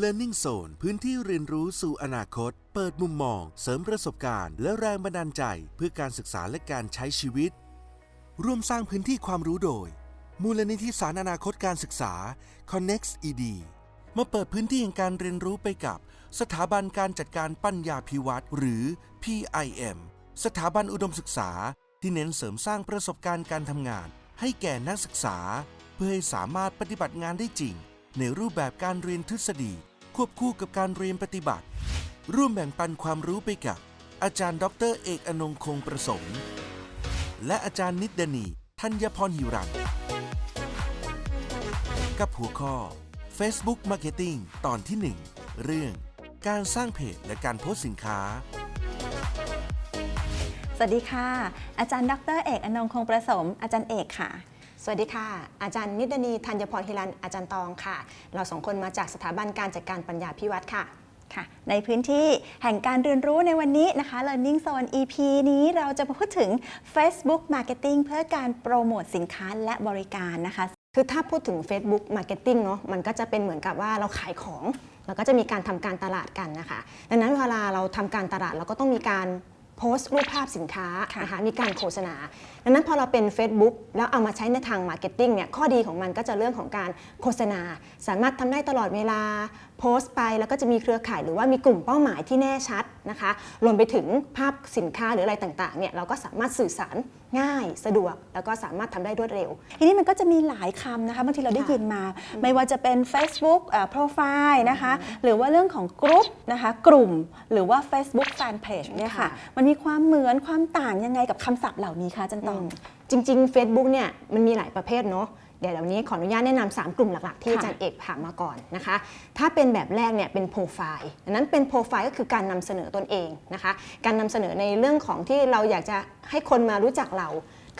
Learning Zone พื้นที่เรียนรู้สู่อนาคต เปิดมุมมอง เสริมประสบการณ์ และแรงบันดาลใจ เพื่อการศึกษาและการใช้ชีวิต ร่วมสร้างพื้นที่ความรู้โดย มูลนิธิสารอนาคตการศึกษา Connect ED มาเปิดพื้นที่แห่งการเรียนรู้ไปกับ สถาบันการจัดการปัญญาพิวัตรหรือ PIM สถาบันอุดมศึกษา ที่เน้นเสริมสร้างประสบการณ์การทำงาน ให้แก่นักศึกษา เพื่อให้สามารถปฏิบัติงานได้จริง ในรูปแบบการเรียนทฤษฎี ควบคู่กับการเรียนปฏิบัติ ร่วมแบ่งปันความรู้ไปกับ อาจารย์ ดร เอกอนงคงประสงค์และอาจารย์นิดดนีธัญพรหิรันกับหัวข้อ Facebook Marketing ตอนที่ 1 เรื่องการสร้างเพจและการโพสต์สินค้า สวัสดีค่ะ อาจารย์ดรเอกอนงคงประสม อาจารย์เอกค่ะ สวัสดีค่ะ อาจารย์นิดนีธัญพรฮิรันอาจารย์ตองค่ะ เราสองคนมาจากสถาบันการจัดการปัญญาพิวัตรค่ะค่ะในพื้นที่แห่งการเรียนรู้ในวันนี้นะคะ Learning Zone EP นี้เราจะมาพูดถึง Facebook Marketing เพื่อการโปรโมทสินค้าและบริการนะคะ คือถ้าพูดถึง Facebook Marketing เนาะมันก็จะเป็นเหมือนกับว่าเราขายของ แล้วก็จะมีการทำการตลาดกันนะคะ ดังนั้นเวลาเราทำการตลาดเราก็ต้องมีการ โพสต์รูปภาพสินค้าค่ะนะคะมีการโฆษณาดังนั้นพอเราเป็น Facebook แล้วเอามาใช้ในทาง Marketing เนี่ยข้อดีของมันก็จะเรื่องของการโฆษณา สามารถทำได้ตลอดเวลาโพสต์ไปแล้วก็จะมีเครือข่ายหรือว่ามีกลุ่มเป้าหมายที่แน่ชัดนะคะรวมไปถึงภาพสินค้าหรืออะไรต่างๆเนี่ยเราก็สามารถสื่อสารง่ายสะดวก แล้วก็สามารถทำได้รวดเร็ว ทีนี้มันก็จะมีหลายคำนะคะบางทีเราได้ยินมา ไม่ว่าจะเป็น Facebook เอ่อ Profile นะคะหรือว่าเรื่องของกรุ๊ปนะคะกลุ่มหรือว่า Facebook Fanpage เนี่ยค่ะค่ะมันมีความเหมือนความต่างยังไงกับคำศัพท์เหล่านี้คะอาจันตองจริง ๆ Facebook เนี่ยมันมีหลายประเภทเนาะเดี๋ยวเดี๋ยวนี้ขออนุญาตแนะนำสามกลุ่มหลักๆ ที่ค่ะอาจารย์เอกถามมาก่อนนะคะ ถ้าเป็นแบบแรกเนี่ยเป็นโปรไฟล์ดังนั้นเป็นโปรไฟล์ก็คือการนำเสนอตนเองนะคะ การนำเสนอในเรื่องของที่เราอยากจะให้คนมารู้จักเรา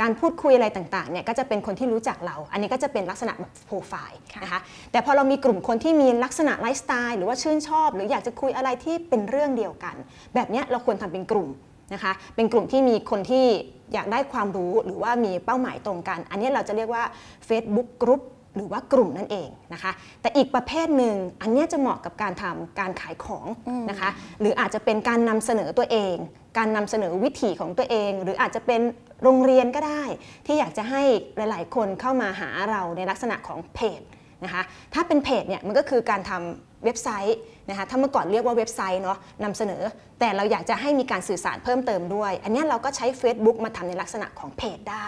การพูดคุยอะไรต่างๆเนี่ยก็จะเป็นคนที่รู้จักเรา อันนี้ก็จะเป็นลักษณะแบบโปรไฟล์นะคะ แต่พอเรามีกลุ่มคนที่มีลักษณะไลฟ์สไตล์หรือว่าชื่นชอบ หรืออยากจะคุยอะไรที่เป็นเรื่องเดียวกัน แบบเนี้ยเราควรทำเป็นกลุ่ม นะคะ เป็นกลุ่มที่มีคนที่อยากได้ความรู้หรือว่ามีเป้าหมายตรงกัน อันนี้เราจะเรียกว่า Facebook Group หรือว่ากลุ่มนั่นเองนะคะ แต่อีกประเภทหนึ่งอันเนี้ยจะเหมาะกับการทำการขายของนะคะ หรืออาจจะเป็นการนำเสนอตัวเอง การนำเสนอวิถีของตัวเอง หรืออาจจะเป็นโรงเรียนก็ได้ ที่อยากจะให้หลาย ๆ คนเข้ามาหาเราในลักษณะของเพจนะคะ ถ้าเป็นเพจเนี่ยมันก็คือการทำ เว็บไซต์นะคะถ้าเมื่อก่อนเรียกว่าเว็บไซต์เนาะนำเสนอ แต่เราอยากจะให้มีการสื่อสารเพิ่มเติมด้วย อันเนี้ยเราก็ใช้ Facebook มาทำในลักษณะของเพจได้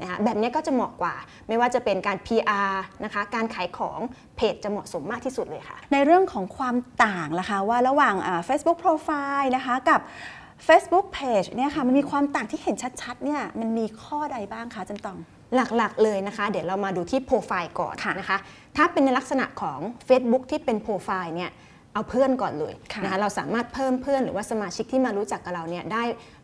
นะคะแบบเนี้ยก็จะเหมาะกว่าไม่ว่าจะเป็นการ PR นะคะการขายของเพจจะเหมาะสมมากที่สุดเลยค่ะ ในเรื่องของความต่างล่ะคะว่าระหว่างอ่า Facebook Profile นะคะกับ Facebook Page เนี่ยค่ะมันมีความต่างที่เห็นชัดๆเนี่ยมันมีข้อใดบ้างคะอาจันตอง หลักๆเลยนะคะ เดี๋ยวเรามาดูที่โปรไฟล์ก่อนค่ะนะคะ ถ้าเป็นในลักษณะของ Facebook ที่เป็นโปรไฟล์เนี่ยเอาเพื่อนก่อนเลยค่ะนะคะเราสามารถเพิ่มเพื่อนหรือว่าสมาชิกที่มารู้จักกับเราเนี่ยได้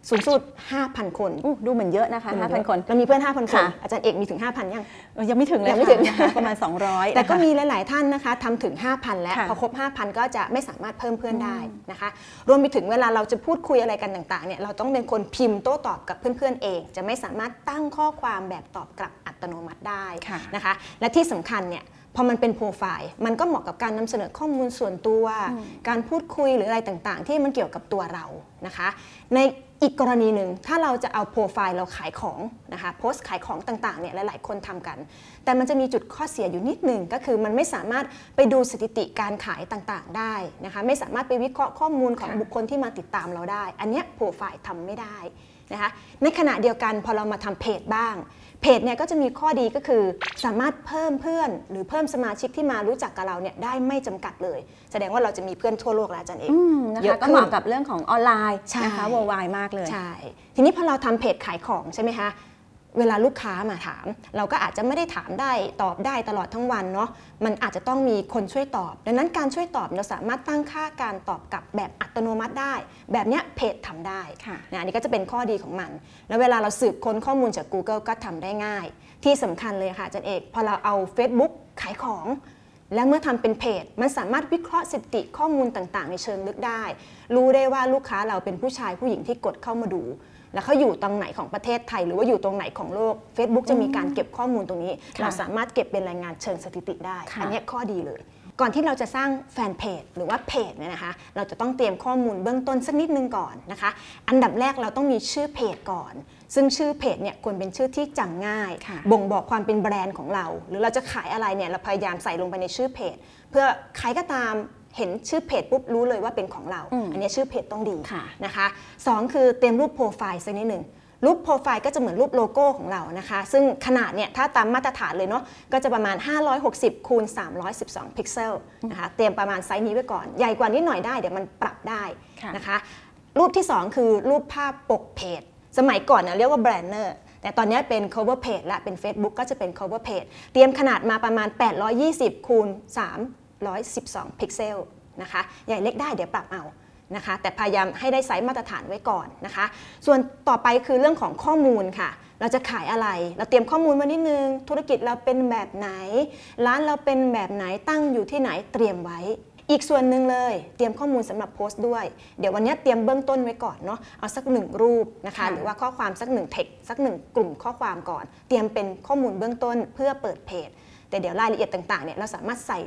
สูงสุด 5,000 คนอู้ดูเหมือนเยอะนะคะ 5,000 คนเรามีเพื่อน 5,000 คนค่ะอาจารย์เอกมีถึง 5,000 ยังเออยังไม่ถึงเลยยังไม่ค่ะถึงนะคะประมาณ 200 แต่ก็นะคะมีหลาย ๆ ท่านนะคะทำถึง 5,000 แล้วค่ะพอครบ 5,000 ก็จะไม่สามารถเพิ่มเพื่อนได้นะคะ รวมไปถึงเวลาเราจะพูดคุยอะไรกันต่าง ๆ เนี่ยเราต้องเป็นคนพิมพ์โต้ตอบกับเพื่อน ๆ เอง จะไม่สามารถตั้งข้อความแบบตอบกลับอัตโนมัติได้ค่ะนะคะ และที่สำคัญเนี่ย พอมันเป็นโปรไฟล์มันก็เหมาะกับการนำเสนอข้อมูลส่วนตัว การพูดคุยหรืออะไรต่างๆ ที่มันเกี่ยวกับตัวเรานะคะ ในอีกกรณีหนึ่งถ้าเราจะเอาโปรไฟล์เราขายของนะคะโพสต์ขายของต่างๆเนี่ยหลาย ๆ คนทำกัน แต่มันจะมีจุดข้อเสียอยู่นิดหนึ่งก็คือมันไม่สามารถไปดูสถิติการขายต่างๆ ได้นะคะไม่สามารถไปวิเคราะห์ข้อมูลของค่ะบุคคลที่มาติดตามเราได้ อันเนี้ยโปรไฟล์ทำไม่ได้นะคะในขณะเดียวกันพอเรามาทำเพจบ้าง เพจเนี่ยก็จะมีข้อดีก็คือสามารถเพิ่มเพื่อน หรือเพิ่มสมาชิกที่มารู้จักกับเราเนี่ยได้ไม่จำกัดเลย แสดงว่าเราจะมีเพื่อนทั่วโลกแล้วอาจารย์เอกอืมนะเยคะอะก็ขึ้เหนมาะกับเรื่องของออนไลน์ใช่นะคะ worldwide มากเลยใช่ทีนี้พอเราทำเพจขายของใช่ไหมคะ เวลาลูกค้ามาถาม เราก็อาจจะไม่ได้ถามได้ตอบได้ตลอดทั้งวันเนาะมันอาจจะต้องมีคนช่วยตอบ ดังนั้นการช่วยตอบเราสามารถตั้งค่าการตอบกลับแบบอัตโนมัติได้ แบบเนี้ยเพจทำได้ค่ะนะอันนี้ก็จะเป็นข้อดีของมัน แล้วเวลาเราสืบค้นข้อมูลจาก Google ก็ทำได้ง่าย ที่สำคัญเลยค่ะอาจันเอกพอเราเอา Facebook ขายของ และเมื่อทำเป็นเพจ มันสามารถวิเคราะห์สถิติข้อมูลต่างๆ ในเชิงลึกได้ รู้ได้ว่าลูกค้าเราเป็นผู้ชายผู้หญิงที่กดเข้ามาดู แล้วเขาอยู่ตรงไหนของประเทศไทย หรือว่าอยู่ตรงไหนของโลก Facebook จะมีการเก็บข้อมูลตรงนี้ ค่ะเราสามารถเก็บเป็นรายงานเชิงสถิติได้ ค่ะ อันเนี้ยข้อดีเลย ก่อนที่เราจะสร้างแฟนเพจหรือว่าเพจเนี่ยนะคะ เราจะต้องเตรียมข้อมูลเบื้องต้นสักนิดนึงก่อนนะคะ อันดับแรกเราต้องมีชื่อเพจก่อน ซึ่งชื่อเพจเนี่ยควรเป็นชื่อที่จำง่าย ค่ะ บ่งบอกความเป็นแบรนด์ของเรา หรือเราจะขายอะไรเนี่ยเราพยายามใส่ลงไปในชื่อเพจ เพื่อใครก็ตาม เห็นชื่อเพจปุ๊บรู้เลยว่าเป็นของเราอืมอันนี้ชื่อเพจต้องดีค่ะนะคะสองคือเตรียมรูปโปรไฟล์สักนิดหนึ่งรูปโปรไฟล์ก็จะเหมือนรูปโลโก้ของเรานะคะ ซึ่งขนาดเนี่ยถ้าตามมาตรฐานเลยเนาะก็จะประมาณ 560 คูณ 312 พิกเซลนะคะเตรียมประมาณไซส์นี้ไว้ก่อน ใหญ่กว่านิดหน่อยได้เดี๋ยวมันปรับได้ค่ะนะคะ รูปที่ 2 คือรูปภาพปกเพจ สมัยก่อนนะเรียกว่าแบรนเนอร์แต่ตอนนี้เป็น cover page และเป็น Facebook ก็จะเป็น cover page เตรียมขนาดมาประมาณ 820 คูณ 312 พิกเซลนะคะ ใหญ่เล็กได้เดี๋ยวปรับเอานะคะ แต่พยายามให้ได้ไซส์มาตรฐานไว้ก่อนนะคะ ส่วนต่อไปคือเรื่องของข้อมูลค่ะ เราจะขายอะไร เราเตรียมข้อมูลมานิดนึง ธุรกิจเราเป็นแบบไหน ร้านเราเป็นแบบไหน ตั้งอยู่ที่ไหน เตรียมไว้ อีกส่วนหนึ่งเลย เตรียมข้อมูลสำหรับโพสต์ด้วย เดี๋ยววันนี้เตรียมเบื้องต้นไว้ก่อนเนาะ เอาสักหนึ่งรูปนะคะค่ะหรือว่าข้อความสักหนึ่งเทคสักหนึ่งกลุ่มข้อความก่อน เตรียมเป็นข้อมูลเบื้องต้นเพื่อเปิดเพจ แต่เดี๋ยวรายละเอียดต่างๆเนี่ยเราสามารถใส่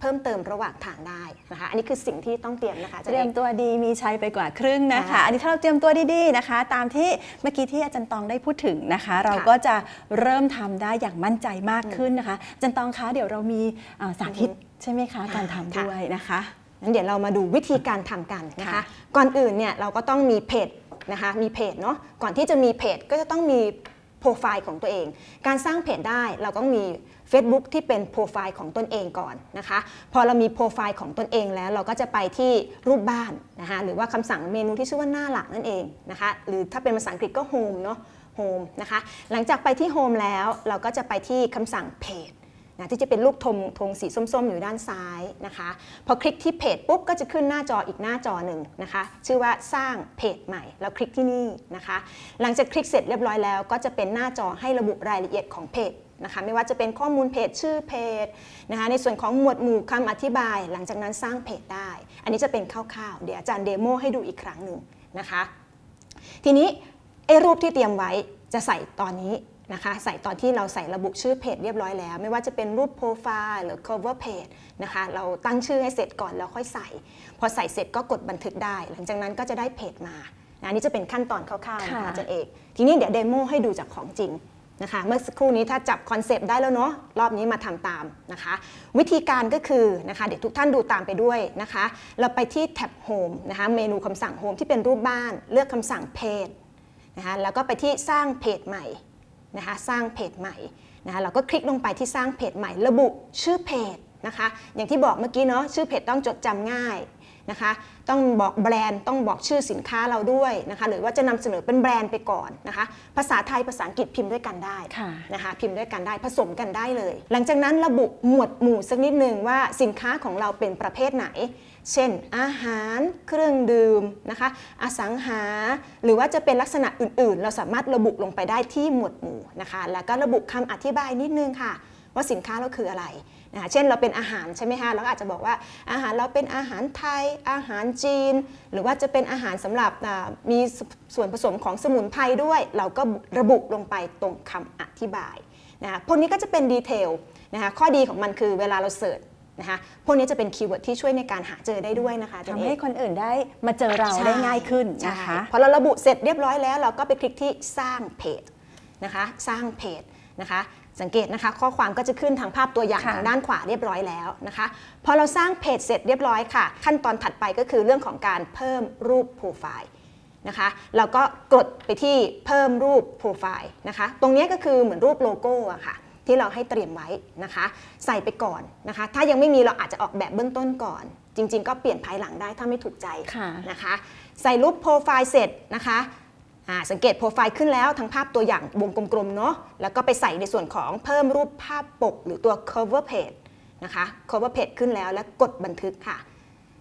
เพิ่มเติมระหว่างทางได้นะคะ อันนี้คือสิ่งที่ต้องเตรียมนะคะเตรียมตัวดีมีชัยไปกว่าครึ่งนะคะค่ะอันนี้ถ้าเราเตรียมตัวดีๆนะคะ ตามที่เมื่อกี้ที่อาจารย์ตองได้พูดถึงนะคะ เราค่ะก็จะเริ่มทำได้อย่างมั่นใจมากขึ้นนะคะอาจารย์ตองคะเดี๋ยวเรามีอ่าสาธิตใช่ไหมคะการทำค่ะด้วยนะคะงั้นเดี๋ยวเรามาดูวิธีการทำกันนะคะค่ะก่อนอื่นเนี่ยเราก็ต้องมีเพจนะคะมีเพจเนาะก่อนที่จะมีเพจก็จะต้องมีโปรไฟล์ของตัวเอง การสร้างเพจได้เราต้องมี Facebook ที่เป็นโปรไฟล์ของตนเองก่อนนะคะ พอเรามีโปรไฟล์ของตนเองแล้ว เราก็จะไปที่รูปบ้านนะคะหรือว่าคำสั่งเมนูที่ชื่อว่าหน้าหลักนั่นเองนะคะหรือถ้าเป็นภาษาอังกฤษก็ home เนาะ home นะคะหลังจากไปที่ home แล้วเราก็จะไปที่คำสั่งเพจนะที่จะเป็นรูปธงธงสีส้มๆ อยู่ด้านซ้ายนะคะ พอคลิกที่เพจปุ๊บก็จะขึ้นหน้าจออีกหน้าจอหนึ่งนะคะ ชื่อว่าสร้างเพจใหม่ แล้วคลิกที่นี่นะคะ หลังจากคลิกเสร็จเรียบร้อยแล้ว ก็จะเป็นหน้าจอให้ระบุรายละเอียดของเพจ นะคะไม่ว่าจะเป็นข้อมูลเพจชื่อเพจนะคะในส่วนของหมวดหมู่คำอธิบาย หลังจากนั้นสร้างเพจได้ อันนี้จะเป็นคร่าวๆ เดี๋ยวอาจารย์เดโมให้ดูอีกครั้งหนึ่งนะคะทีนี้ไอ้รูปที่เตรียมไว้จะใส่ตอนนี้นะคะใส่ตอนที่เราใส่ระบุชื่อเพจเรียบร้อยแล้ว ไม่ว่าจะเป็นรูปโปรไฟล์หรือ cover page นะคะเราตั้งชื่อให้เสร็จก่อนแล้วค่อยใส่ พอใส่เสร็จก็กดบันทึกได้ หลังจากนั้นก็จะได้เพจมานะอันนี้จะเป็นขั้นตอนคร่าวๆนะคะค่ะอาจารย์เอกทีนี้เดี๋ยวเดโมให้ดูจากของจริง นะคะเมื่อสักครู่นี้ถ้าจับคอนเซปต์ได้แล้วเนาะรอบนี้มาทำตามนะคะ วิธีการก็คือนะคะเดี๋ยวทุกท่านดูตามไปด้วยนะคะ เราไปที่แท็บ Home นะคะเมนูคำสั่ง Home ที่เป็นรูปบ้านเลือกคำสั่งเพจนะคะแล้วก็ไปที่สร้างเพจใหม่นะคะสร้างเพจใหม่นะคะเราก็คลิกลงไปที่สร้างเพจใหม่ ระบุชื่อเพจนะคะ อย่างที่บอกเมื่อกี้เนาะชื่อเพจต้องจดจำง่าย นะคะ ต้องบอกแบรนด์ต้องบอกชื่อสินค้าเราด้วยนะคะ หรือว่าจะนำเสนอเป็นแบรนด์ไปก่อนนะคะ ภาษาไทยภาษาอังกฤษพิมพ์ด้วยกันได้ค่ะนะคะพิมพ์ด้วยกันได้ผสมกันได้เลย หลังจากนั้นระบุหมวดหมู่สักนิดหนึ่งว่าสินค้าของเราเป็นประเภทไหน เช่น อาหารเครื่องดื่มนะคะอสังหา หรือว่าจะเป็นลักษณะอื่นๆ เราสามารถระบุลงไปได้ที่หมวดหมู่นะคะ แล้วก็ระบุคำอธิบายนิดนึงค่ะ ว่าสินค้าเราคืออะไร นะคะเช่นเราเป็นอาหารใช่ไหมคะเราก็อาจจะบอกว่าอาหารเราเป็นอาหารไทย อาหารจีน หรือว่าจะเป็นอาหารสำหรับอ่ามีส่วนผสมของสมุนไพรด้วย เราก็ระบุลงไปตรงคำอธิบายนะคะพวกนี้ก็จะเป็นดีเทลนะคะข้อดีของมันคือเวลาเราเสิร์ชนะคะพวกนี้จะเป็นคีย์เวิร์ดที่ช่วยในการหาเจอได้ด้วยนะคะอาจารย์ทำเอกให้คนอื่นได้มาเจอเราใช่ได้ง่ายขึ้นใช่นะคะพอเราระบุเสร็จเรียบร้อยแล้ว เราก็ไปคลิกที่สร้างเพจนะคะ สร้างเพจนะคะ สังเกตนะคะ ข้อความก็จะขึ้นทางภาพตัวอย่างค่ะทางด้านขวาเรียบร้อยแล้วนะคะ พอเราสร้างเพจเสร็จเรียบร้อยค่ะ ขั้นตอนถัดไปก็คือเรื่องของการเพิ่มรูปโปรไฟล์นะคะเราก็กดไปที่เพิ่มรูปโปรไฟล์นะคะ ตรงนี้ก็คือเหมือนรูปโลโก้อะค่ะที่เราให้เตรียมไว้นะคะ ใส่ไปก่อนนะคะ ถ้ายังไม่มีเราอาจจะออกแบบเบื้องต้นก่อน จริง ๆ ก็เปลี่ยนภายหลังได้ถ้าไม่ถูกใจค่ะนะคะ ใส่รูปโปรไฟล์เสร็จนะคะอ่า สังเกตโปรไฟล์ขึ้นแล้วทั้งภาพตัวอย่างวงกลมๆเนาะแล้วก็ไปใส่ในส่วนของเพิ่มรูปภาพปก หรือตัว cover page นะคะ cover page ขึ้นแล้วแล้วกดบันทึกค่ะ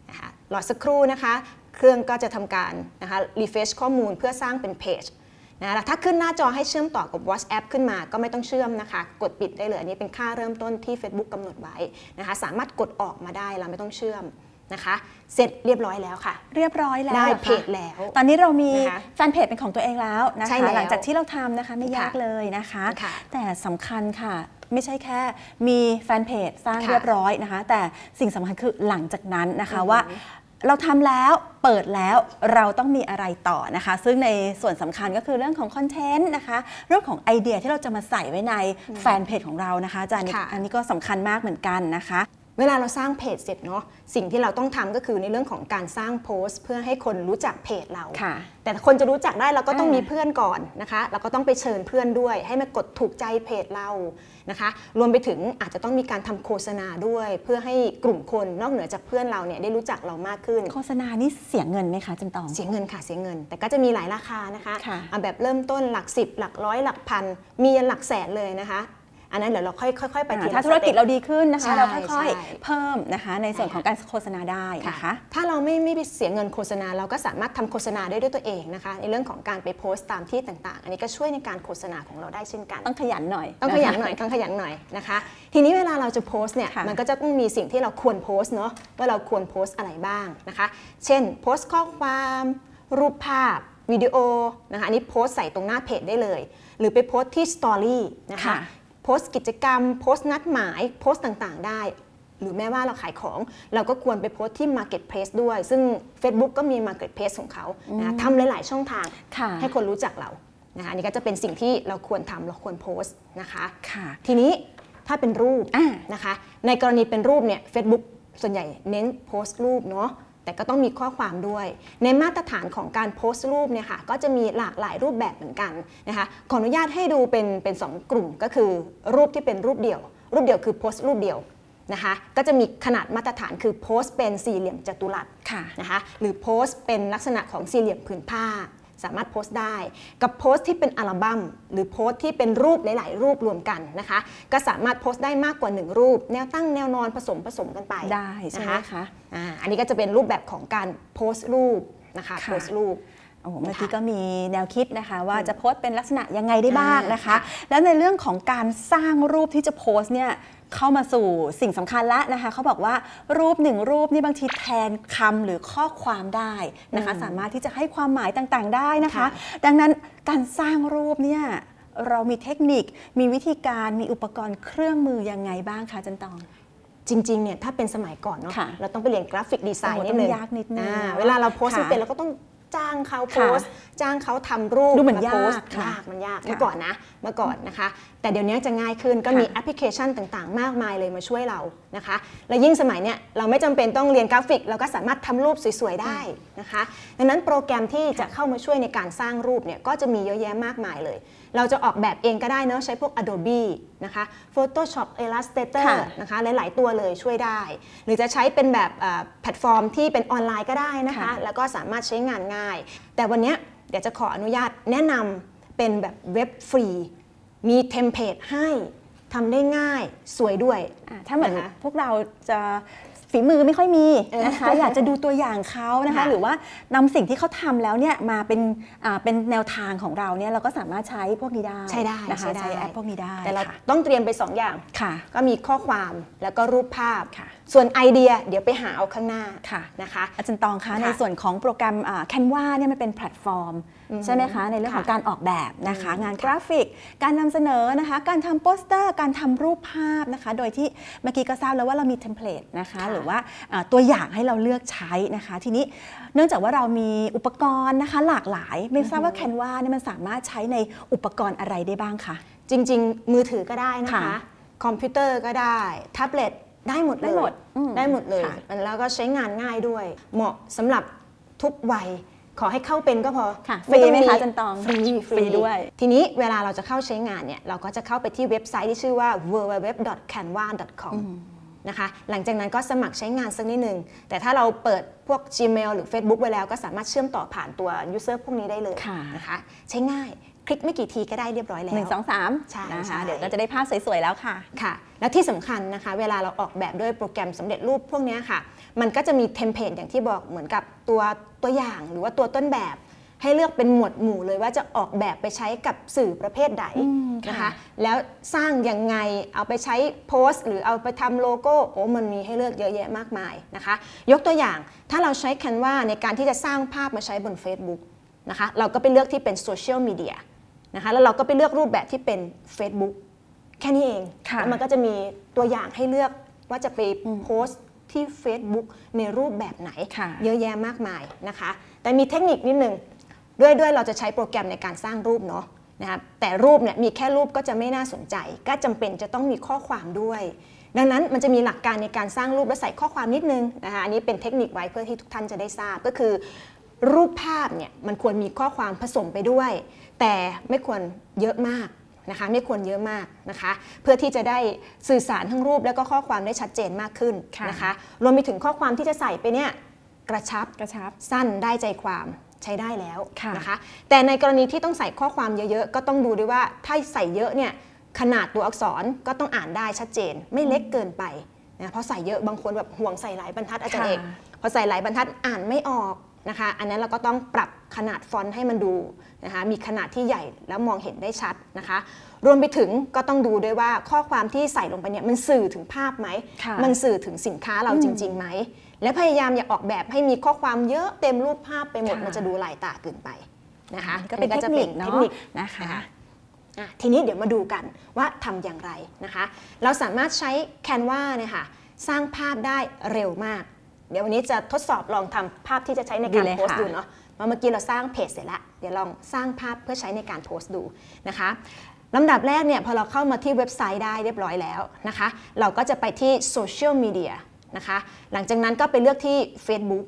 นะคะรอสักครู่นะคะ เครื่องก็จะทำการนะคะ refresh ข้อมูลเพื่อสร้างเป็นเพจนะถ้าขึ้นหน้าจอให้เชื่อมต่อกับ WhatsApp ขึ้นมาก็ไม่ต้องเชื่อมนะคะ กดปิดได้เลยอันนี้เป็นค่าเริ่มต้นที่ Facebook กำหนดไว้นะคะ สามารถกดออกมาได้เราไม่ต้องเชื่อม นะคะ เสร็จเรียบร้อยแล้วค่ะ เรียบร้อยแล้วได้หรอคะเพจแล้ว ตอนนี้เรามีนะคะแฟนเพจเป็นของตัวเองแล้วนะใช่คะแล้วหลังจากที่เราทำนะคะไม่ยากค่ะเลยนะคะ ค่ะแต่สำคัญค่ะ ไม่ใช่แค่มีแฟนเพจสร้างค่ะเรียบร้อยนะคะ แต่สิ่งสำคัญคือหลังจากนั้นนะคะอือหือว่า เราทำแล้วเปิดแล้วเราต้องมีอะไรต่อนะคะ ซึ่งในส่วนสำคัญก็คือเรื่องของคอนเทนต์นะคะ เรื่องของไอเดียที่เราจะมาใส่ไว้ในแฟนเพจของเรานะคะอาจารย์ค่ะ อันนี้ก็สำคัญมากเหมือนกันนะคะ เวลาเราสร้างเพจเสร็จเนาะสิ่งที่เราต้องทำก็คือในเรื่องของการสร้างโพสต์ เพื่อให้คนรู้จักเพจเราค่ะแต่คนจะรู้จักได้เราก็ต้องอ่ามีมีเพื่อนก่อนนะคะเราก็ต้องไปเชิญเพื่อนด้วย ให้มากดถูกใจเพจเรานะคะรวมไปถึงอาจจะต้องมีการทำโฆษณาด้วย เพื่อให้กลุ่มคนนอกเหนือจากเพื่อนเราเนี่ยได้รู้จักเรามากขึ้น โฆษณานี่เสียเงินไหมคะจันตองเสียเงินค่ะเสียเงิน แต่ก็จะมีหลายราคานะคะค่ะเอาแบบเริ่มต้นหลักสิบหลักร้อยหลักพันมียันหลักแสนเลยนะคะ อันนั้นเดี๋ยวเราค่อยค่อยๆไปทีอ่าละถ้าธุรกิจสต็ปเราดีขึ้นนะคะใช่เราค่อยใช่ๆเพิ่มนะคะในส่วนของการโฆษณาได้นะคะถ้าเราไม่ไม่ไปเสียเงินโฆษณา เราก็สามารถทำโฆษณาได้ด้วยตัวเองนะคะในเรื่องของการไปโพสต์ตามที่ต่างๆ อันนี้ก็ช่วยในการโฆษณาของเราได้เช่นกันต้องขยันหน่อยต้องขยันหน่อยต้องขยันหน่อยนะคะทีนี้เวลาเราจะโพสต์เนี่ยค่ะมันก็จะต้องมีสิ่งที่เราควรโพสต์เนาะว่าเราควรโพสต์อะไรบ้างนะคะ เช่น โพสต์ข้อความรูปภาพวิดีโอนะคะอันนี้โพสต์ใส่ตรงหน้าเพจได้เลย หรือไปโพสต์ที่สตอรี่นะคะค่ะ โพสต์กิจกรรม โพสต์นัดหมาย โพสต์ต่างๆ ได้ หรือแม้ว่าเราขายของ เราก็ควรไปโพสต์ที่ Marketplace ด้วย ซึ่ง Facebook ก็มี Marketplace ของเขานะทำหลาย ๆ ช่องทางค่ะให้คนรู้จักเรานะคะอันนี้ก็จะเป็นสิ่งที่เราควรทำเราควรโพสต์นะคะค่ะทีนี้ถ้าเป็นรูปอ่านะคะในกรณีเป็นรูปเนี่ย Facebook ส่วนใหญ่เน้นโพสต์รูปเนาะ แต่ก็ต้องมีข้อความด้วย ในมาตรฐานของการโพสต์รูปเนี่ยค่ะก็จะมีหลากหลายรูปแบบเหมือนกันนะคะขออนุญาตให้ดูเป็นเป็นสองกลุ่มก็คือรูปที่เป็นรูปเดียว รูปเดียวคือโพสต์รูปเดียวนะคะก็จะมีขนาดมาตรฐานคือโพสต์เป็นสี่เหลี่ยมจัตุรัสค่ะนะคะหรือโพสต์เป็นลักษณะของสี่เหลี่ยมผืนผ้า สามารถโพสต์ได้ กับโพสต์ที่เป็นอัลบั้มหรือโพสต์ที่เป็นรูปหลาย ๆ รูปรวมกันนะคะ ก็สามารถโพสต์ได้มากกว่า 1 รูป แนวตั้งแนวนอนผสมผสมกันไปได้ใช่ไหมนคะอ่าอันนี้ก็จะเป็นรูปแบบของการโพสต์รูปนะคะค่ะโพสต์รูปโอ้โหเมื่อกี้ก็มีแนวคิดนะคะว่าจะโพสต์เป็นลักษณะยังไงได้บ้างอ่านนะคะค่ะแล้วในเรื่องของการสร้างรูปที่จะโพสต์เนี่ย เข้ามาสู่สิ่งสำคัญแล้วนะคะเขาบอกว่ารูปหนึ่งรูปนี่บางทีแทนคำหรือข้อความได้นะคะ สามารถที่จะให้ความหมายต่างๆ ได้นะคะค่ะดังนั้นการสร้างรูปเนี่ยเรามีเทคนิค มีวิธีการมีอุปกรณ์เครื่องมือยังไงบ้างคะจันตองจริงๆ เนี่ยถ้าเป็นสมัยก่อนเนาะค่ะเราต้องไปเรียนกราฟิกดีไซน์โอ้โหนิดนึงต้องยากนิดนึงอ่าเนอะเวลาเราโพสต์ค่ะไม่เป็นเราก็ต้องจ้างเขาโพสต์ค่ะจ้างเขาทำรูปดูเหมือนโพสต์ยากค่ะยากมันยากค่ะเมื่อก่อนนะเมื่อก่อนนะคะแต่เดี๋ยวนี้จะง่ายขึ้นก็ค่ะมีแอปพลิเคชันต่างๆ มากมายเลยมาช่วยเรานะคะ และยิ่งสมัยเนี้ยเราไม่จำเป็นต้องเรียนกราฟิก เราก็สามารถทำรูปสวยๆได้นะคะ ดังนั้นโปรแกรมที่จะเข้ามาช่วยในการสร้างรูปเนี่ยก็จะมีเยอะแยะมากมายเลย เราจะออกแบบเองก็ได้เนอะใช้พวก Adobe นะคะ Photoshop Illustrator ค่ะนะคะหลายๆ ตัวเลยช่วยได้ หรือจะใช้เป็นแบบเอ่อแพลตฟอร์มที่เป็นออนไลน์ก็ได้นะคะค่ะแล้วก็สามารถใช้งานง่าย แต่วันเนี้ยเดี๋ยวจะขออนุญาตแนะนำเป็นแบบเว็บฟรี มีเทมเพลตให้ทำได้ง่ายสวยด้วย อ่าถ้าเหมือนนะคะพวกเราจะฝีมือไม่ค่อยมีเออนะคะ อยากจะดูตัวอย่างเขานะคะ ค่ะหรือว่านำสิ่งที่เขาทำแล้วเนี่ยมาเป็นอ่าเป็นแนวทางของเราเนี่ยเราก็สามารถใช้พวกนี้ได้ใช้ได้นะคะใช้ได้ ใช้แอปพวกนี้ได้แต่เราค่ะต้องเตรียมไป2อย่าง ค่ะ ก็มีข้อความแล้วก็รูปภาพ ค่ะ ส่วนไอเดียเดี๋ยวไปหาเอาข้างหน้าค่ะ นะคะ อาจารย์ตองคะ ค่ะในส่วนของโปรแกรมแคนวาเนี่ยมันเป็นแพลตฟอร์ม ใช่ไหมคะในเรื่องของค่ะการออกแบบนะคะอืมงานกราฟิก การนำเสนอนะคะ การทำโปสเตอร์ การทำรูปภาพนะคะ โดยที่เมื่อกี้ก็ทราบแล้วว่าเรามีเทมเพลตนะคะค่ะหรือว่าอ่าตัวอย่างให้เราเลือกใช้นะคะ ทีนี้เนื่องจากว่าเรามีอุปกรณ์นะคะหลากหลาย ไม่ทราบว่าแคนวาเนี่ยมันสามารถใช้ในอุปกรณ์อะไรได้บ้างคะจริง ๆ มือถือก็ได้นะคะค่ะคอมพิวเตอร์ก็ได้แท็บเล็ตได้หมดเลยได้หมดอืมได้หมดเลยค่ะแล้วก็ใช้งานง่ายด้วย เหมาะสำหรับทุกวัย ขอให้เข้าเป็นก็พอค่ะฟไม่รีต้องไหมมีคะอาจันตองฟรีฟรีด้วย ทีนี้เวลาเราจะเข้าใช้งานเนี่ย เราก็จะเข้าไปที่เว็บไซต์ที่ชื่อว่า www.canva.com นะคะหลังจากนั้นก็สมัครใช้งานสักนิดนึงแต่ถ้าเราเปิดพวก Gmail หรือ Facebook ไว้แล้วก็สามารถเชื่อมต่อผ่านตัว user พวกนี้ได้เลยค่ะนะคะใช้ง่ายคลิกไม่กี่ทีก็ได้เรียบร้อยแล้วหนึ่งสองสามใช่นะใช่คะเดี๋ยวก็จะได้ภาพสวย ๆ แล้วค่ะค่ะ แล้วที่สำคัญนะคะ เวลาเราออกแบบด้วยโปรแกรมสำเร็จรูปพวกเนี้ยค่ะ มันก็จะมีเทมเพลตอย่างที่บอกเหมือนกับตัวตัวอย่างหรือว่าตัวต้นแบบ ให้เลือกเป็นหมวดหมู่เลยว่าจะออกแบบไปใช้กับสื่อประเภทใดอืมค่ะนะคะแล้วสร้างยังไงเอาไปใช้โพสต์ หรือเอาไปทำโลโก้โอ้มันมีให้เลือกเยอะแยะมากมายนะคะ ยกตัวอย่างถ้าเราใช้ Canva ในการที่จะสร้างภาพมาใช้บน Facebook นะคะเราก็ไปเลือกที่เป็นโซเชียลมีเดียนะคะแล้วเราก็ไปเลือกรูปแบบที่เป็น Facebook แค่นี้เองค่ะแล้วมันก็จะมีตัวอย่างให้เลือกว่าจะไปโพสต์ ที่ Facebook ในรูปแบบไหนค่ะเยอะแยะมากมายนะคะ แต่มีเทคนิคนิดนึงด้วยด้วยเราจะใช้โปรแกรมในการสร้างรูปเนาะนะครับแต่รูปเนี่ยมีแค่รูปก็จะไม่น่าสนใจ ก็จำเป็นจะต้องมีข้อความด้วย ดังนั้นมันจะมีหลักการในการสร้างรูปและใส่ข้อความนิดนึงนะคะอันนี้เป็นเทคนิคไว้เพื่อที่ทุกท่านจะได้ทราบก็คือ รูปภาพเนี่ยมันควรมีข้อความผสมไปด้วย แต่ไม่ควรเยอะมาก นะคะไม่ควรเยอะมากนะคะ เพื่อที่จะได้สื่อสารทั้งรูปแล้วก็ข้อความได้ชัดเจนมากขึ้นค่ะนะคะรวมไปถึงข้อความที่จะใส่ไปเนี่ยกระชับกระชับสั้นได้ใจความใช้ได้แล้วค่ะนะคะ แต่ในกรณีที่ต้องใส่ข้อความเยอะๆ ก็ต้องดูด้วยว่าถ้าใส่เยอะเนี่ยขนาดตัวอักษรก็ต้องอ่านได้ชัดเจน ไม่เล็กเกินไปนะเพราะใส่เยอะบางคนแบบห่วงใส่หลายบรรทัดอาจารย์เอกค่ะพอใส่หลายบรรทัดอ่านไม่ออก นะคะ อันนั้นเราก็ต้องปรับขนาดฟอนต์ให้มันดูนะคะ มีขนาดที่ใหญ่แล้วมองเห็นได้ชัดนะคะ รวมไปถึงก็ต้องดูด้วยว่าข้อความที่ใส่ลงไปเนี่ยมันสื่อถึงภาพไหมค่ะมันสื่อถึงสินค้าเราจริงๆไหม และพยายามอย่าออกแบบให้มีข้อความเยอะเต็มรูปภาพไปหมดค่ะมันจะดูหลายตาเกินไปนะคะ ก็เป็นอัเทคนิคเนาะเทคนิคนะคะอะทีนี้เดี๋ยวมาดูกันว่าทำอย่างไรนะคะ เราสามารถใช้ Canva เนี่ยค่ะสร้างภาพได้เร็วมาก เดี๋ยววันนี้จะทดสอบลองทำภาพที่จะใช้ในดีการเลยโพสต์ค่ะดูเนาะเพราะเมื่อกี้เราสร้างเพจเสร็จแล้วเดี๋ยวลองสร้างภาพเพื่อใช้ในการโพสต์ดูนะคะลำดับแรกเนี่ยพอเราเข้ามาที่เว็บไซต์ได้เรียบร้อยแล้วนะคะ เราก็จะไปที่โซเชียลมีเดียนะคะ หลังจากนั้นก็ไปเลือกที่ Facebook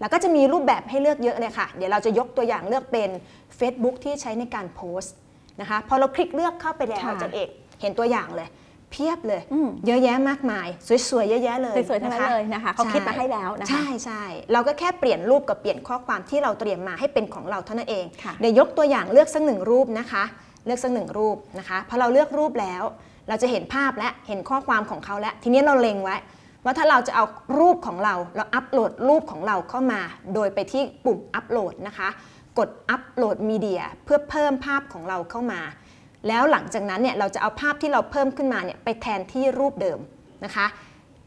แล้วก็จะมีรูปแบบให้เลือกเยอะเลยค่ะ เดี๋ยวเราจะยกตัวอย่างเลือกเป็น Facebook ที่ใช้ในการโพสต์นะคะ พอเราคลิกเลือกเข้าไปแล้วค่ะอาจารย์เอกเห็นตัวอย่างเลย เพียบเลยอืมเยอะแยะมากมาย สวยๆเยอะแยะเลยสวยๆทั้งนั้นเลยนะคะเขาคิดมาให้แล้วนะคะใช่ใช่เราก็แค่เปลี่ยนรูปกับเปลี่ยนข้อความที่เราเตรียมมาให้เป็นของเราเท่านั้นเองค่ะเดี๋ยวยกตัวอย่างเลือกสักหนึ่งรูปนะคะ เลือกสักหนึ่งรูปนะคะพอเราเลือกรูปแล้ว เราจะเห็นภาพและเห็นข้อความของเขาแล้วทีนี้เราเล็งไว้ว่าถ้าเราจะเอารูปของเราเราอัปโหลดรูปของเราเข้ามา โดยไปที่ปุ่มอัปโหลดนะคะ กดอัปโหลดมีเดียเพื่อเพิ่มภาพของเราเข้ามา แล้วหลังจากนั้นเนี่ยเราจะเอาภาพที่เราเพิ่มขึ้นมาเนี่ยไปแทนที่รูปเดิมนะคะ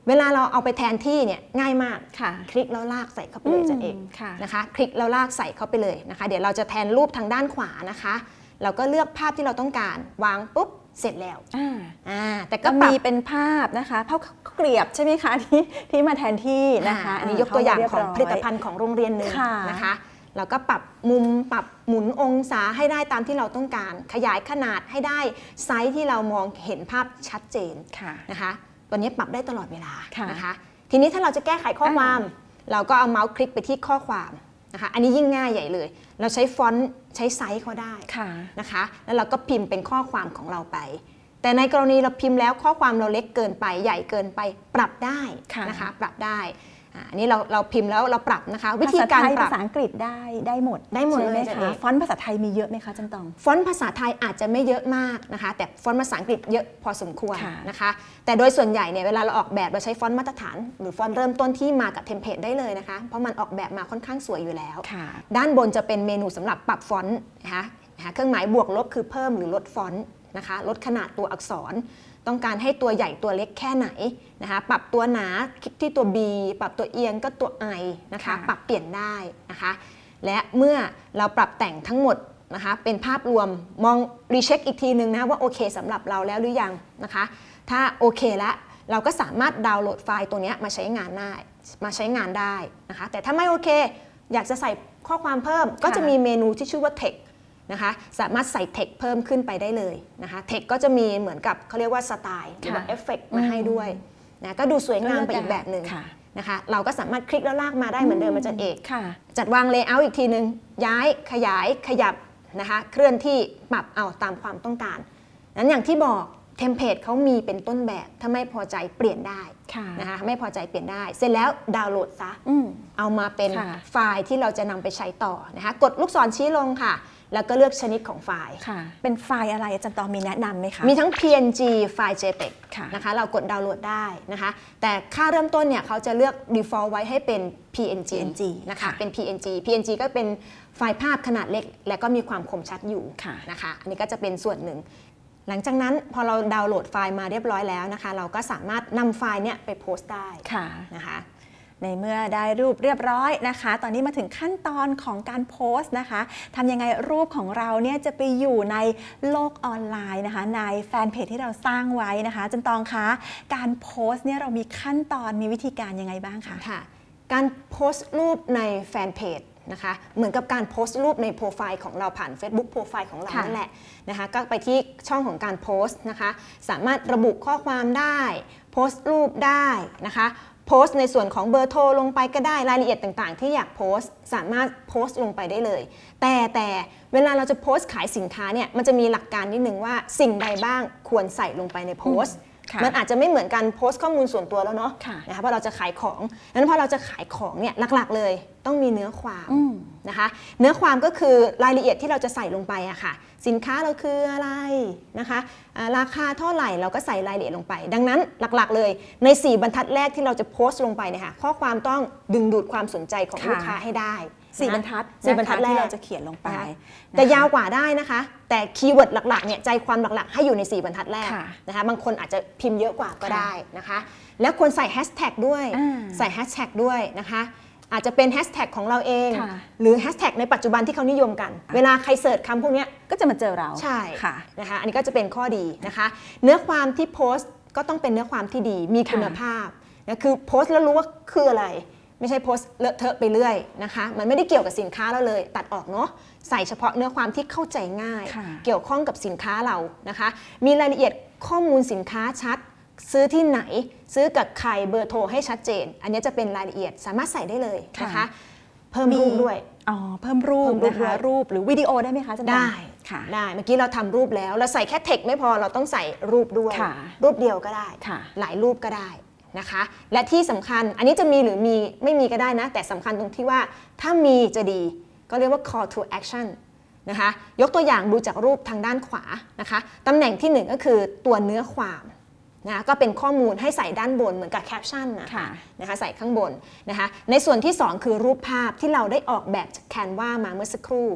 เวลาเราเอาไปแทนที่เนี่ยง่ายมากค่ะ คลิกแล้วลากใส่เข้าไปเลยอืมจะเองค่ะนะคะ คลิกแล้วลากใส่เข้าไปเลยนะคะ เดี๋ยวเราจะแทนรูปทางด้านขวานะคะ เราก็เลือกภาพที่เราต้องการวางปุ๊บเสร็จแล้วอ่าอ่าแต่ก็ก็ปรับมีเป็นภาปนะคะภาพเกลียบใช่ไหมคะที่ที่มาแทนที่นะคะอ่าอันนี้ยกตัวอย่างของเขผลิตภัณฑ์ของโรงเรียนหนึ่งค่ะนะคะ เราก็ปรับมุมปรับหมุนองศาให้ได้ตามที่เราต้องการ ขยายขนาดให้ได้ไซส์ที่เรามองเห็นภาพชัดเจนค่ะนะคะตัวนี้ปรับได้ตลอดเวลาค่ะนะคะ ทีนี้ถ้าเราจะแก้ไขข้อความ เราก็เอาเมาส์คลิกไปที่ข้อความนะคะอันนี้ยิ่งง่ายใหญ่เลย เราใช้ฟอนต์ใช้ไซส์เขาได้ค่ะนะคะ แล้วเราก็พิมพ์เป็นข้อความของเราไป แต่ในกรณีเราพิมพ์แล้วข้อความเราเล็กเกินไปใหญ่เกินไปปรับได้ค่ะนะคะ ปรับได้ อ่าอันนี้เราเราพิมพ์แล้วเราปรับนะคะ วิธีการภษไทยปรับภาษาอังกฤษได้ได้หมดได้หมดใช่ไหมเลยอาจารย์เอคะก ฟอนต์ภาษาไทยมีเยอะไหมคะจันตอง ฟอนต์ภาษาไทยอาจจะไม่เยอะมากนะคะ แต่ฟอนต์ภาษาอังกฤษเยอะพอสมควรค่ะ นะคะ แต่โดยส่วนใหญ่เนี่ยเวลาเราออกแบบเราใช้ฟอนต์มาตรฐาน หรือฟอนต์เริ่มต้นที่มากับเทมเพลตได้เลยนะคะ เพราะมันออกแบบมาค่อนข้างสวยอยู่แล้ว ค่ะ ด้านบนจะเป็นเมนูสำหรับปรับฟอนต์นะคะนะคะเครื่องหมายบวกลบคือเพิ่มหรือลดฟอนต์นะคะ ลดขนาดตัวอักษร ต้องการให้ตัวใหญ่ตัวเล็กแค่ไหนนะคะปรับตัวหนาคลิกที่ตัว B ปรับตัวเอียงก็ตัว I นะคะค่ะปรับเปลี่ยนได้นะคะและเมื่อเราปรับแต่งทั้งหมดนะคะเป็นภาพรวมมองรีเช็คอีกทีนึงนะว่าโอเคสำหรับเราแล้วหรือยังนะคะถ้าโอเคแล้วเราก็สามารถดาวน์โหลดไฟล์ตัวเนี้ยมาใช้งานได้มาใช้งานได้นะคะแต่ถ้าไม่โอเค อยากจะใส่ข้อความเพิ่มก็จะมีเมนูที่ชื่อว่า text นะคะสามารถใส่ text เพิ่มขึ้นไปได้เลยนะคะ text ก็จะมีเหมือนกับเขาเรียกว่าสไตล์หรือว่าค่ะเอฟเฟกมาให้ด้วยนะก็ดูสวยงามไปอีกแบบหนึ่งค่ะนะคะเราก็สามารถคลิกแล้วลากมาได้เหมือนเดิมอาจารย์เอกค่ะจัดวางเลเยอร์อีกทีหนึ่งย้ายขยายขยับนะคะเคลื่อนที่ปรับเอาตามความต้องการนั้นอย่างที่บอกเทมเพลตเขามีเป็นต้นแบบ ถ้าไม่พอใจเปลี่ยนได้ค่ะนะคะไม่พอใจเปลี่ยนได้ เสร็จแล้วดาวน์โหลดซะอืมเอามาเป็นค่ะไฟล์ที่เราจะนำไปใช้ต่อนะคะกดลูกศรชี้ลงค่ะ แล้วก็เลือกชนิดของไฟล์ ค่ะ เป็นไฟล์อะไรอาจารย์ตองมีแนะนำไหมคะ มีทั้ง PNG ไฟล์ JPEG ค่ะนะคะ เรากดดาวน์โหลดได้นะคะ แต่ค่าเริ่มต้นเนี่ยเขาจะเลือก default ไว้ให้เป็น PNG PNG นะคะ ค่ะเป็น PNG PNG ก็เป็นไฟล์ภาพขนาดเล็ก และก็มีความคมชัดอยู่ค่ะ นะคะ อันนี้ก็จะเป็นส่วนหนึ่ง หลังจากนั้นพอเราดาวน์โหลดไฟล์มาเรียบร้อยแล้วนะคะ เราก็สามารถนำไฟล์เนี่ยไปโพสต์ได้ค่ะ นะคะ ในเมื่อได้รูปเรียบร้อยนะคะ ตอนนี้มาถึงขั้นตอนของการโพสต์นะคะทำยังไงรูปของเราเนี่ยจะไปอยู่ในโลกออนไลน์นะคะ ในแฟนเพจที่เราสร้างไว้นะคะอาจันตองคะการโพสต์เนี่ยเรามีขั้นตอนมีวิธีการยังไงบ้างคะค่ะ การโพสต์รูปในแฟนเพจนะคะเหมือนกับการโพสต์รูปในโปรไฟล์ของเราผ่าน Facebook โปรไฟล์ของเราค่ะนั่นแหละนะคะก็ไปที่ช่องของการโพสต์นะคะ สามารถระบุข้อความได้ โพสต์รูปได้นะคะ โพสต์ในส่วนของเบอร์โทรลงไปก็ได้รายละเอียดต่างๆ ที่อยากโพสต์สามารถโพสต์ลงไปได้เลย แต่แต่เวลาเราจะโพสต์ขายสินค้าเนี่ยมันจะมีหลักการนิดนึงว่าสิ่งใดบ้างควรใส่ลงไปในโพสต์ มันอาจจะไม่เหมือนกันโพสต์ข้อมูลส่วนตัวแล้วเนาะค่ะนะคะเพราะเราจะขายของนั้นพอเราจะขายของเนี่ยหลักๆ เลยต้องมีเนื้อความอืมนะคะ เนื้อความก็คือรายละเอียดที่เราจะใส่ลงไปอะค่ะ สินค้าเราคืออะไรนะคะอ่าราคาเท่าไหร่เราก็ใส่รายละเอียดลงไป ดังนั้นหลักๆ เลยใน 4 บรรทัดแรกที่เราจะโพสต์ลงไปเนี่ยค่ะข้อความต้องดึงดูดความสนใจของค่ะลูกค้าให้ได้ สี่นะบรรทัดสี่บรรทัดนะคะแรที่กเราจะเขียนลงไปนะคะนะคะแต่ยาวกว่าได้นะคะ แต่คีย์เวิร์ดหลักๆเนี่ยใจความหลักๆ ให้อยู่ใน 4 บรรทัดแรกค่ะนะคะบางคนอาจจะพิมพ์เยอะกว่าก็ค่ะได้นะคะ แล้วควรใส่แฮชแท็กด้วยอ่าใส่แฮชแท็กด้วยนะคะอาจจะเป็นแฮชแท็กของเราเองค่ะหรือแฮชแท็กในปัจจุบันที่เขานิยมกัน เวลาใครเสิร์ชคำพวกเนี้ยก็จะมาเจอเราใช่ค่ะนะคะอันนี้ก็จะเป็นข้อดีนะคะ เนื้อความที่โพสต์ก็ต้องเป็นเนื้อความที่ดีมีคุณค่ะภาพนะคือโพสต์แล้วรู้ว่าคืออะไร ไม่ใช่โพสต์เลอะเทอะไปเรื่อยนะคะ มันไม่ได้เกี่ยวกับสินค้าเราเลย ตัดออกเนาะใส่เฉพาะเนื้อความที่เข้าใจง่ายค่ะเกี่ยวข้องกับสินค้าเรานะคะ มีรายละเอียดข้อมูลสินค้าชัด ซื้อที่ไหน ซื้อกับใครเบอร์โทรให้ชัดเจน อันนี้จะเป็นรายละเอียดสามารถใส่ได้เลยนะคะค่ะเพิ่มรูปด้วยอ๋อเพิ่มรูปเพิ่มรูปนะคะด้วยรูปหรือวิดีโอได้ไหมคะอาจันตองได้ค่ะได้เมื่อกี้เราทำรูปแล้วเราใส่แค่เทคไม่พอเราต้องใส่รูปด้วยค่ะรูปเดียวก็ได้ค่ะหลายรูปก็ได้ นะคะ และที่สำคัญอันนี้จะมีหรือมีไม่มีก็ได้นะ แต่สำคัญตรงที่ว่าถ้ามีจะดีก็เรียกว่า call to action นะคะยกตัวอย่างดูจากรูปทางด้านขวานะคะตำแหน่งที่หนึ่งก็คือตัวเนื้อความนะคะก็เป็นข้อมูลให้ใส่ด้านบนเหมือนกับแคปชั่นนะค่ะคะนะคะใส่ข้างบนนะคะในส่วนที่ 2 คือรูปภาพที่เราได้ออกแบบจากแคนวามาเมื่อสักครู่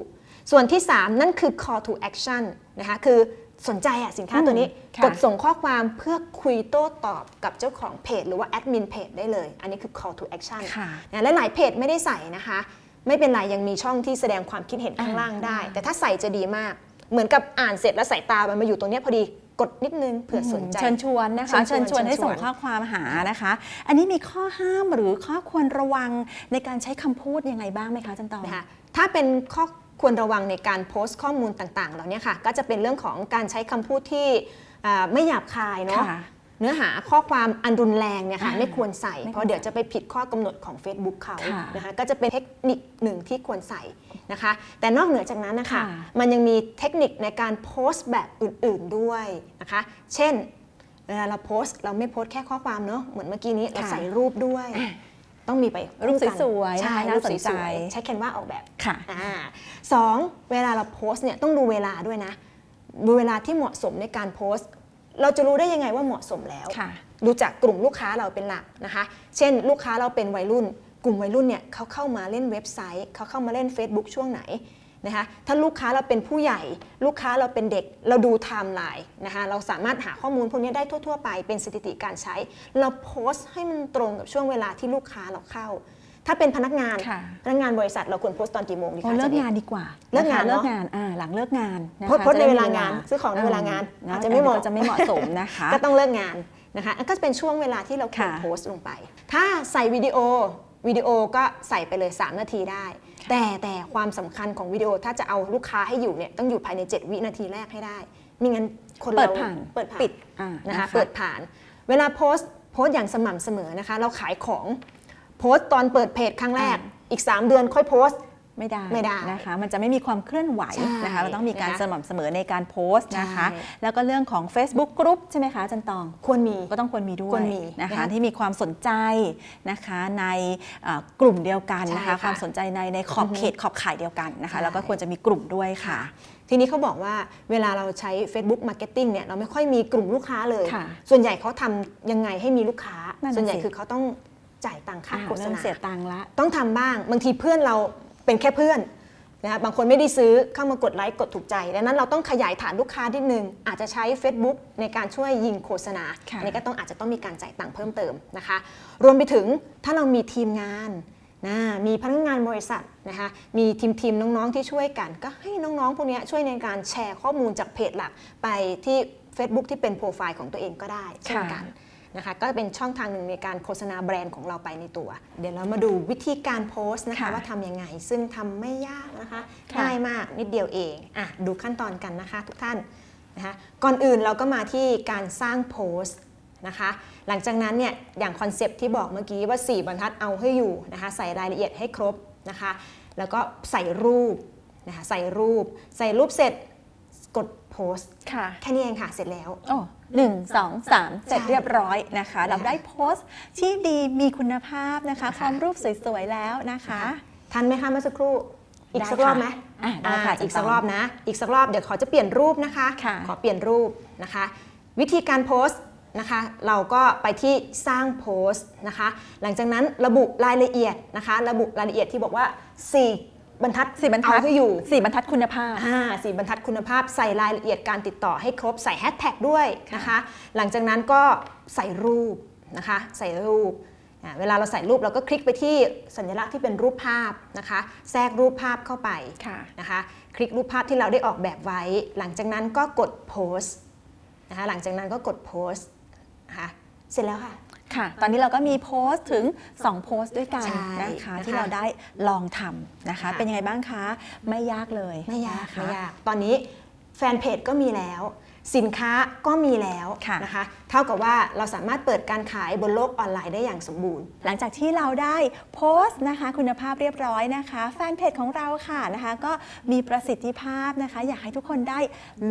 ส่วนที่ 3 นั่นคือ call to action นะคะคือ สนใจอะสินค้าตัวนี้ค่ะกดส่งข้อความเพื่อคุยโต้ตอบกับเจ้าของเพจ หรือว่าแอดมินเพจได้เลย อันนี้คือ call to action ค่ะนะและหลายเพจไม่ได้ใส่นะคะ ไม่เป็นไรยังมีช่องที่แสดงความคิดเห็นข้างล่างได้ แต่ถ้าใส่จะดีมาก เหมือนกับอ่านเสร็จแล้วสายตามันมาอยู่ตรงเนี้ยพอดีกดนิดนึงเผื่อสนใจเชิญชวนนะคะ เชิเชิญญชชววนนให้ส่งเชิญชวนข้อความหานะคะ อันนี้มีข้อห้ามหรือข้อควรระวังในการใช้คำพูดยังไงบ้างไหมคะอาจันตองนะคะถ้าเป็นข้อ ควรระวังในการโพสต์ข้อมูลต่างๆ เหล่านี้ค่ะ ก็จะเป็นเรื่องของการใช้คำพูดที่อ่าไม่หยาบคายเนาะค่ะเนื้อหาข้อความอันรุนแรงเนี่ยค่ะอ่าไม่ควรใส่ไม่ควรเพราะเดี๋ยวจะไปผิดข้อกำหนดของ Facebook เขาค่ะนะคะก็จะเป็นเทคนิคหนึ่งที่ควรใส่นะคะ แต่นอกเหนือจากนั้นนะคะค่ะมันยังมีเทคนิคในการโพสต์แบบอื่น ๆด้วยนะคะ เช่นเวลาเราโพสต์เราไม่โพสต์แค่ข้อความเนาะเหมือนเมื่อกี้นี้เราค่ะใส่รูปด้วย ต้องมีไปรูปคู่กันสวยๆใช่นะคะน่ารูปสนใจสวยๆใช้แคนวาออกแบบค่ะอ่าสองเวลาเราโพสต์เนี่ยต้องดูเวลาด้วยนะ ดูเวลาที่เหมาะสมในการโพสต์เราจะรู้ได้ยังไงว่าเหมาะสมแล้วค่ะดูจากกลุ่มลูกค้าเราเป็นหลักนะคะ เช่น ลูกค้าเราเป็นวัยรุ่น กลุ่มวัยรุ่นเนี่ยเขาเข้ามาเล่นเว็บไซต์ เขาเข้ามาเล่น Facebook ช่วงไหน นะคะถ้าลูกค้าเราเป็นผู้ใหญ่ ลูกค้าเราเป็นเด็กเราดูไทม์ไลน์นะคะเราสามารถหาข้อมูลพวกนี้ได้ทั่ว ๆ ไปเป็นสถิติการใช้ เราโพสต์ให้มันตรงกับช่วงเวลาที่ลูกค้าเราเข้า ถ้าเป็นพนักงานค่ะพนักงานบริษัทเราควรโพสต์ตอนกี่โมงดีโอ้คะเลิกจ๊งานดีกว่าเลิกงานะคะเนเลิอะกงานอ่าหลังเลิกงานนะคะโพสต์โพสต์ในจะได้เวลางาน ซื้อของในเวลางานเอาจจะไม่เหมาะก็จะไม่เหมาะสมนะคะก็ต้องเลิกงานนะคะอันก็เป็นช่วงเวลาที่เราควรค่ะโพสต์ลงไป ถ้าใส่วิดีโอวิดีโอก็ใส่ไปเลย 3 นาทีได้ แต่แต่ความสำคัญของวิดีโอถ้าจะเอาลูกค้าให้อยู่เนี่ยต้องอยู่ภายใน 7 วินาทีแรกให้ได้ไม่งั้นคนเปิเราดผ่านเปิดผ่านปิดอ่านะคะนะคะเปิดผ่าน เวลาโพสต์โพสต์อย่างสม่ำเสมอนะคะ เราขายของโพสต์ตอนเปิดเพจครั้งแรกอีก 3 เดือนค่อยโพสต์ ไม่ได้ไม่ได้นะคะ มันจะไม่มีความเคลื่อนไหวใช่นะคะ เราต้องมีการนะคะสม่ำเสมอในการโพสต์นะคะใช่แล้วก็เรื่องของ Facebook Group ใช่ไหมคะอาจันตอง ควรมีก็ต้องควรมีด้วควยรมีนะคะนะคะที่มีความสนใจนะคะในเอ่อกลุ่มเดียวกันนะคะใช่ค่ะความสนใจในในขอบอือฮึเขตขอบข่ายเดียวกันนะคะใช่แล้วก็ควรจะมีกลุ่มด้วยค่ะทีนี้เขาบอกว่าเวลาเราใช้ Facebook Marketing เนี่ยเราไม่ค่อยมีกลุ่มลูกค้าเลยค่ะส่วนใหญ่เขาทำยังไงให้มีลูกค้านั่นน่ะส่วนใหญ่สิคือเขาต้องจ่ายตังค่าอ่าโฆษเริ่มณาเสียตังค์ละ ต้องทำบ้าง บางทีเพื่อนเรา เป็นแค่เพื่อนนะคะบางคนไม่ได้ซื้อเข้ามากดไลค์กดถูกใจ ดังนั้นเราต้องขยายฐานลูกค้านิดนึง อาจจะใช้ Facebook ในการช่วยยิงโฆษณาค่ะอันนี้ก็ต้องอาจจะต้องมีการจ่ายตังค์เพิ่มเติมนะคะ รวมไปถึงถ้าเรามีทีมงานนะมีพนักงานบริษัทนะคะมีทีมทีมน้องๆที่ช่วยกัน ก็ให้น้องๆพวกเนี้ยช่วยในการแชร์ข้อมูลจากเพจหลักไปที่ Facebook ที่เป็นโปรไฟล์ของตัวเองก็ได้เช่นกัน นะคะก็เป็นช่องทางหนึ่งในการโฆษณาแบรนด์ของเราไปในตัว เดี๋ยวเรามาดูวิธีการโพสต์นะคะค่ะว่าทำยังไง ซึ่งทำไม่ยากนะคะค่ะง่ายมากนิดเดียวเองอะดูขั้นตอนกันนะคะทุกท่านนะคะก่อนอื่นเราก็มาที่การสร้างโพสต์นะคะหลังจากนั้นเนี่ยอย่างคอนเซปต์ที่บอกเมื่อกี้ว่า 4 บรรทัดเอาให้อยู่นะคะใส่รายละเอียดให้ครบนะคะแล้วก็ใส่รูปนะคะใส่รูป ใส่รูปเสร็จกดโพสต์ค่ะแค่นี้เองค่ะเสร็จแล้ว โอ้หนึ่งสองสามเสร็จใช่เรียบร้อยนะคะ เราได้โพสต์ที่ดีมีคุณภาพนะคะนะคะพร้อมรูปสวยๆแล้วนะคะ ทันไหมคะเมื่อสักครู่ อีกสักได้รค่ะอบไหมอะได้ค่ะอ่าอีกอาจารย์สักรอบนะ อีกสักรอบเดี๋ยวขอจะเปลี่ยนรูปนะคะ ค่ะขอเปลี่ยนรูปนะคะ วิธีการโพสต์นะคะ เราก็ไปที่สร้างโพสต์นะคะ หลังจากนั้นระบุรายละเอียดนะคะ ระบุรายละเอียดที่บอกว่า 4 บรรทัดสี่บรรทัดเอาให้อยู่สี่บรรทัดคุณภาพอ่าสี่บรรทัดคุณภาพใส่รายละเอียดการติดต่อให้ครบใส่แฮชแท็กด้วยนะคะ หลังจากนั้นก็ใส่รูปนะคะ ใส่รูปอ่าเวลาเราใส่รูปเราก็คลิกไปที่สัญลักษณ์ที่เป็นรูปภาพนะคะ แทรกรูปภาพเข้าไปค่ะนะคะ คลิกรูปภาพที่เราได้ออกแบบไว้ หลังจากนั้นก็กดโพสต์นะคะหลังจากนั้นก็กดโพสต์นะคะเสร็จแล้วค่ะ ค่ะ ตอนนี้เราก็มีโพสต์ถึง 2 โพสต์ด้วยกันใช่นะคะนะคะที่เราได้ลองทำนะคะค่ะเป็นยังไงบ้างคะ ไม่ยากเลยไม่ยากนะคะไม่ยาก ตอนนี้แฟนเพจก็มีแล้ว สินค้าก็มีแล้วค่ะ นะคะ เท่ากับว่าเราสามารถเปิดการขายบนโลกออนไลน์ได้อย่างสมบูรณ์ หลังจากที่เราได้โพสต์นะคะ คุณภาพเรียบร้อยนะคะแฟนเพจของเราค่ะนะคะ ก็มีประสิทธิภาพนะคะ อยากให้ทุกคนได้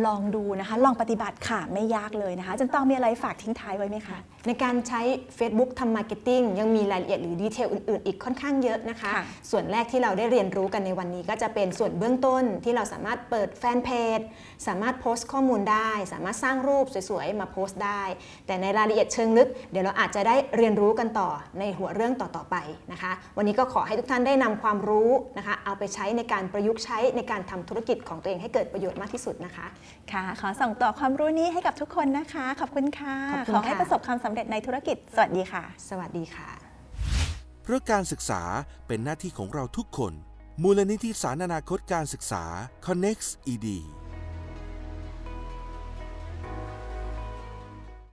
ลองดูนะคะ ลองปฏิบัติค่ะไม่ยากเลยนะคะจนต้องมีอะไรฝากทิ้งท้ายไว้ไหมคะ ในการใช้ Facebook ทำมาร์เก็ตติ้งยังมีรายละเอียดหรือดีเทลอื่น ๆ อีกค่อนข้างเยอะนะคะค่ะส่วนแรกที่เราได้เรียนรู้กันในวันนี้ ก็จะเป็นส่วนเบื้องต้นที่เราสามารถเปิดแฟนเพจสามารถโพสต์ข้อมูลได้ สามารถสร้างรูปสวยๆมาโพสต์ได้แต่ในรายละเอียดเชิงลึก เดี๋ยวเราอาจจะได้เรียนรู้กันต่อในหัวเรื่องต่อๆไปนะคะ วันนี้ก็ขอให้ทุกท่านได้นำความรู้นะคะ เอาไปใช้ในการประยุกต์ใช้ในการทำธุรกิจของตัวเองให้เกิดประโยชน์มากที่สุดนะคะ ค่ะ ขอส่งต่อความรู้นี้ให้กับทุกคนนะคะ ขอบคุณค่ะ ขอบคุณขอให้ค่ะประสบความสำเร็จในธุรกิจ สวัสดีค่ะ สวัสดีค่ะ เพราะการศึกษาเป็นหน้าที่ของเราทุกคน มูลนิธิสารอนาคตการศึกษา Connect ED